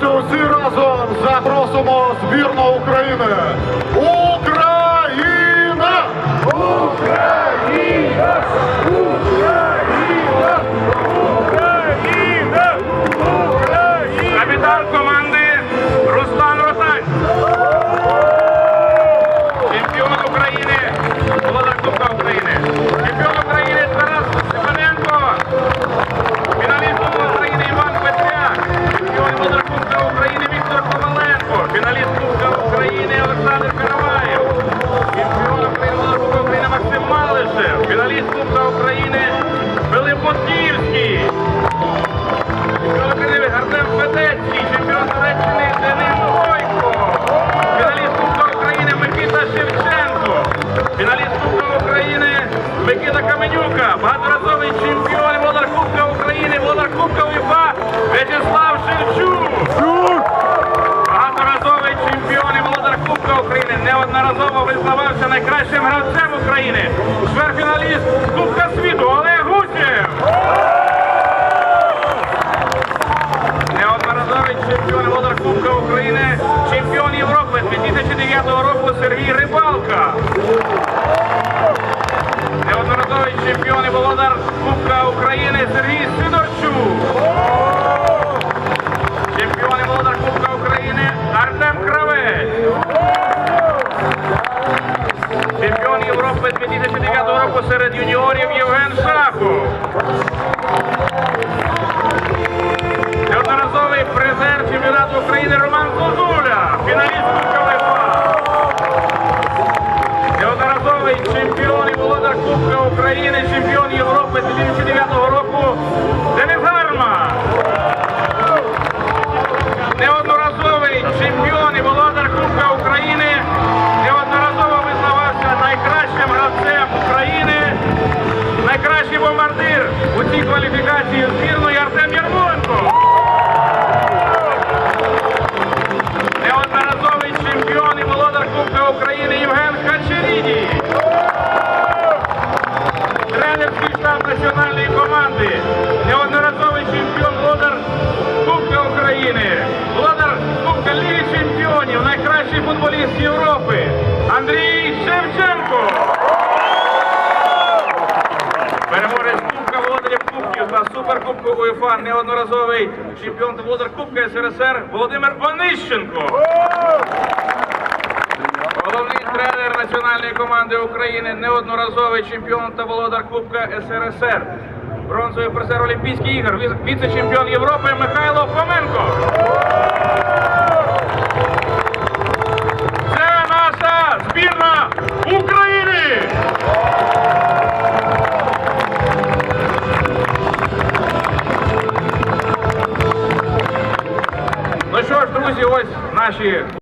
Давайте усі разом запросимо збірну України. Україна! Україна! Україна! Україна! Україна! Капітан команди Руслан Ротань. Кубка України. Чемпіон України Артем Федецький, чемпіон Туреччини Денис Гойко, фіналіст Кубка України Микита Шевченко, фіналіст Кубка України Микита Каменюка, багаторазовий чемпіон володар Кубка України, володар Кубка УЄФА В'ячеслав Шевчук. Багаторазовий чемпіон і володар Кубка України, неодноразово визнавався найкращим гравцем України, чверфіналіст Кубка світу Олег Гусєв. Неодноразовий чемпіон володар Кубка України, чемпіон Європи 2009 року Сергій Рибалка. Неодноразовий чемпіон і володар Кубка України Європи 2009 року серед юніорів Євген Шахов. Неодноразовий призер чемпіонату України Роман Зозуля, фіналіст Кубка УЄФА. Неодноразовий чемпіон і володар Кубка України, чемпіон Європи 2009 року Найкращий бомбардир у цій кваліфікації збірної Артем Ярмоленко. Неодноразовий чемпіон і володар Кубка України Євген Хачеріді. Тренерський штаб національної команди. Неодноразовий чемпіон володар Кубка України. Володар Кубка Ліги Чемпіонів. Найкращий футболіст Європи. Андрій Шевченко. Переможець Кубка володарів Кубків та Суперкубку УЄФА, неодноразовий чемпіон та володар Кубка СРСР Володимир Онищенко. Головний тренер національної команди України, неодноразовий чемпіон та володар Кубка СРСР. Бронзовий призер Олімпійських ігор, віце- віце-чемпіон Європи Михайло Фоменко. Наші